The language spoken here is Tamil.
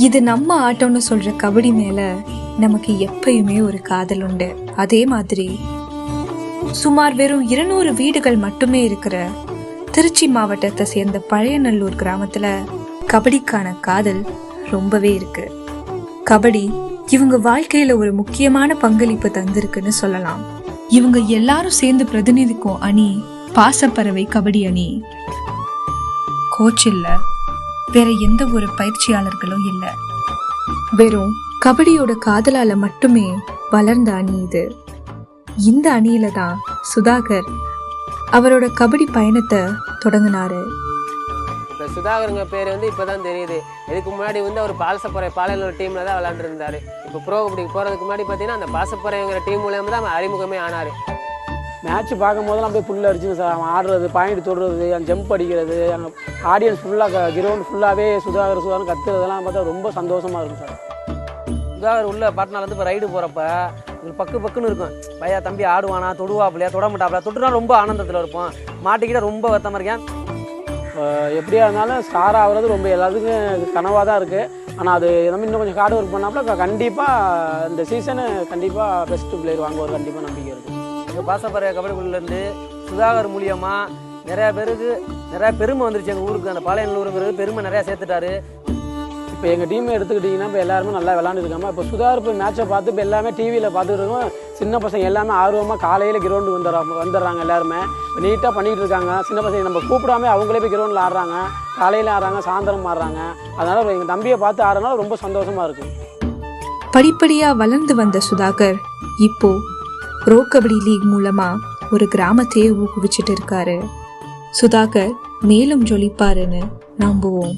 இது நம்ம ஆட்டம்னு சொல்ற கபடி மேல நமக்கு எப்பயுமே ஒரு காதல் உண்டு. அதே மாதிரி சுமார் வெறும் இருநூறு வீடுகள் மட்டுமே இருக்கிற திருச்சி மாவட்டத்தை சேர்ந்த பழையநல்லூர் கிராமத்துல கபடிக்கான காதல் ரொம்பவே இருக்கு. கபடி இவங்க வாழ்க்கையில ஒரு முக்கியமான பங்களிப்பு தந்திருக்குன்னு சொல்லலாம். இவங்க எல்லாரும் சேர்ந்து பிரதிநிதிக்கும் அணி பாசப்பறவை கபடி அணி. கோச் வேற எந்த ஒரு பயிற்சியாளர்களும் இல்ல. வெறும் கபடியோட காதலால மட்டுமே வளர்ந்த அணி இது. இந்த அணியில தான் சுதாகர் அவரோட கபடி பயணத்தை தொடங்கினாரு. இப்போ சுதாகருங்க பேர் வந்து இப்போ தான் தெரியுது. இதுக்கு முன்னாடி வந்து அவர் பாலசப்பறை பாலையில் டீமில் தான் விளாண்டுருந்தாரு இப்போ ப்ரோ கபடிக்கு போகிறதுக்கு முன்னாடி பார்த்தீங்கன்னா அந்த பாசப்பறைங்கிற டீம் மூலியமாக தான் அறிமுகமே ஆனார். மேட்ச் பார்க்கும் போதெல்லாம் அப்படியே புல் அடிச்சுங்க சார் அவன் ஆடுறது பாயிண்ட் தொடுறது அந்த ஜம்ப் அடிக்கிறது அந்த ஆடியன்ஸ் ஃபுல்லாக கிரவுண்ட் ஃபுல்லாகவே சுதாகர் சுதாகர் கத்துறதெல்லாம் பார்த்தா ரொம்ப சந்தோஷமாக இருக்கும் சார் சுதாகர் உள்ள பாட்னால இப்போ ரைடு போகிறப்ப ஒரு பக்கு பக்குன்னு இருக்கும். பையா தம்பி ஆடுவானா தொடுவாப்பிலையா தொட மாட்டாப்லையா தொட்டுனா ரொம்ப ஆனந்தத்தில் இருப்போம். மாட்டிக்கிட்ட ரொம்ப வருத்தமாக இருக்கேன். எப்படியா இருந்தாலும் ஸ்டார் ஆகிறது ரொம்ப எல்லாத்துக்கும் கனவாக தான் இருக்குது ஆனால் அது நம்ம இன்னும் கொஞ்சம் ஹார்ட் ஒர்க் பண்ணாப்புல கண்டிப்பாக இந்த சீசனு கண்டிப்பாக பெஸ்ட்டு பிளேயர் வாங்குவார் கண்டிப்பாக நம்பிக்கை இருக்குது எங்கள் பாசப்பறை கபடிக்குள்ளேருந்து சுதாகர் மூலியமாக நிறையா பேருக்கு நிறையா பெருமை வந்துருச்சு எங்கள் ஊருக்கு. அந்த பாளையநல்லூருங்கிறது பெருமை நிறையா சேர்த்துட்டாரு. இப்போ எங்கள் டீம் எடுத்துக்கிட்டிங்கன்னா இப்போ எல்லாருமே நல்லா விளாண்டுருக்காங்க இப்போ சுதாகர் இப்போ மேட்சை பார்த்து இப்போ எல்லாமே டிவியில் பார்த்துட்டு இருக்கோம். சின்ன பசங்க எல்லாமே ஆர்வமாக காலையில் கிரவுண்டு வந்துடுறாங்க வந்துடுறாங்க எல்லாருமே. இப்போ நீட்டாக பண்ணிகிட்டு இருக்காங்க. சின்ன பசங்க நம்ம கூப்பிடாம அவங்களே போய் கிரவுண்டில் ஆடுறாங்க. காலையில் ஆடுறாங்க சாயந்தரம் ஆடுறாங்க. அதனால் எங்கள் தம்பியை பார்த்து ஆடுறதுனால ரொம்ப சந்தோஷமாக இருக்குது படிப்படியா வளர்ந்து வந்த சுதாகர் இப்போ ப்ரோ கபடி லீக் மூலமா ஒரு கிராமத்தையே ஊக்குவிச்சிட்டு இருக்காரு. சுதாகர் மேலும் ஜொலிப்பாருன்னு நம்புவோம்.